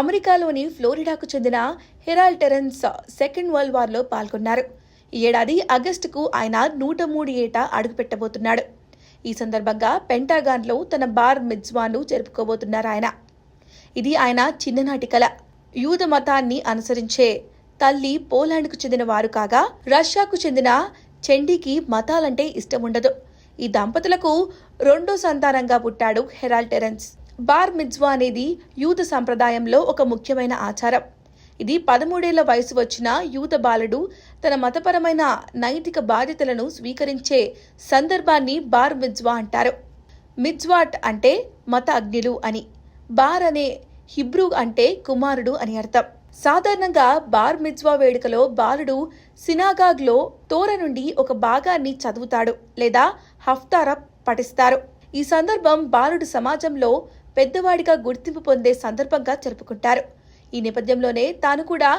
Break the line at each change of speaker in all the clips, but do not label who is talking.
అమెరికాలోని ఫ్లోరిడాకు చెందిన హెరాల్ టెరెన్స్ సెకండ్ వరల్డ్ వార్లో పాల్గొన్నారు. ఈ ఏడాది ఆగస్టుకు ఆయన నూట మూడు ఏట అడుగుపెట్టబోతున్నాడు. ఈ సందర్భంగా పెంటాగాన్లో తన బార్ మిజ్వాను జరుపుకోబోతున్నారు ఆయన. ఇది ఆయన చిన్ననాటి కల. యూద మతాన్ని అనుసరించే తల్లి పోలాండ్కు చెందిన వారు కాగా రష్యాకు చెందిన చెండీకి మతాలంటే ఇష్టం ఉండదు ఈ దంపతులకు రెండో సంతానంగా పుట్టాడు హెరాల్ టెరెన్స్. బార్ మిజ్వా అనేది యూత సంప్రదాయంలో ఒక ముఖ్యమైన ఆచారం. ఇది పదమూడేళ్ళ వయసు వచ్చిన యూత బాలుడు తన మతపరమైన నైతిక బాధ్యతలను స్వీకరించే సందర్భాన్ని బార్ మిజ్వా అంటారు. మిజ్వాట్ అంటే మత అగ్నిలు అని బార్ అనే హిబ్రూ అంటే కుమారుడు అని అర్థం. సాధారణంగా బార్ మిజ్వా వేడుకలో బాలుడు సినాగాగ్లో తోర నుండి ఒక భాగాన్ని చదువుతాడు లేదా హఫ్తారా పఠిస్తారు. ఈ సందర్భం బాలుడు సమాజంలో పెద్దవాడిగా గుర్తింపు పొందే సందర్భంగా జరుపుకుంటారు. ఈ నేపథ్యంలోనే తాను కూడా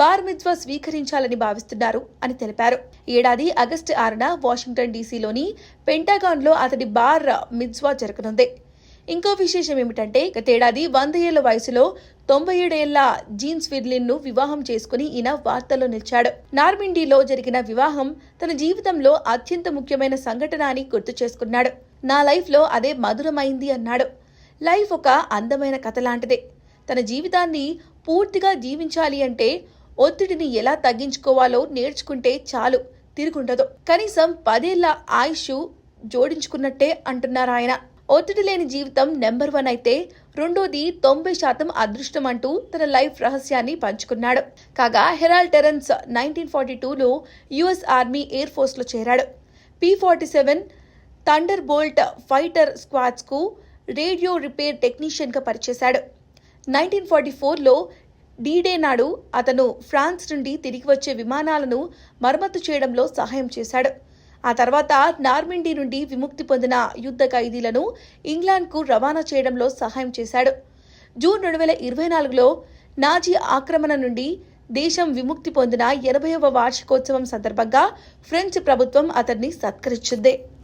బార్ మిజ్వా స్వీకరించాలని భావిస్తున్నారు అని తెలిపారు. ఏడాది ఆగస్టు ఆరున వాషింగ్టన్ డీసీలోని పెంటాగాన్లో అతడి బార్ మిజ్వా జరగనుంది. ఇంకో విశేషం ఏమిటంటే గతేడాది వంద ఏళ్ళ వయసులో తొంభై ఏడేళ్ళ జీన్స్ విర్లిన్ను వివాహం చేసుకుని ఈయన వార్తల్లో నిలిచాడు. నార్మిండీలో జరిగిన వివాహం తన జీవితంలో అత్యంత ముఖ్యమైన సంఘటన అని గుర్తు చేసుకున్నాడు. నా లైఫ్లో అదే మధురమైంది అన్నాడు. లైఫ్ ఒక అందమైన కథ లాంటిదే. తన జీవితాన్ని పూర్తిగా జీవించాలి అంటే ఒత్తిడిని ఎలా తగ్గించుకోవాలో నేర్చుకుంటే చాలు తిరుగుండదు. కనీసం పదేళ్ళ ఆయుష్ జోడించుకున్నట్టే అంటున్నారు ఆయన. ఒత్తిడి లేని జీవితం నెంబర్ వన్ అయితే రెండోది తొంభై శాతం అదృష్టం అంటూ తన లైఫ్ రహస్యాన్ని పంచుకున్నాడు. కాగా హెరాల్ టెరెన్స్ నైన్టీన్ ఫార్టీ టూలో యుఎస్ ఆర్మీ ఎయిర్ ఫోర్స్లో చేరాడు. P forty seven thunderbolt fighter స్క్వాడ్స్కు radio repair టెక్నీషియన్గా పనిచేశాడు నైన్టీన్ ఫార్టీ ఫోర్లో డీడే నాడు అతను ఫ్రాన్స్ నుండి తిరిగి వచ్చే విమానాలను మరమ్మతు చేయడంలో సహాయం చేశాడు. ఆ తర్వాత నార్మిండీ నుండి విముక్తి పొందిన యుద్ధ ఖైదీలను ఇంగ్లాండ్కు రవాణా చేయడంలో సహాయం చేశాడు. జూన్ రెండు వేల ఇరవై నాలుగులో నాజీ ఆక్రమణ నుండి దేశం విముక్తి పొందిన ఎనభైవ వార్షికోత్సవం సందర్భంగా ఫ్రెంచ్ ప్రభుత్వం అతన్ని సత్కరించింది.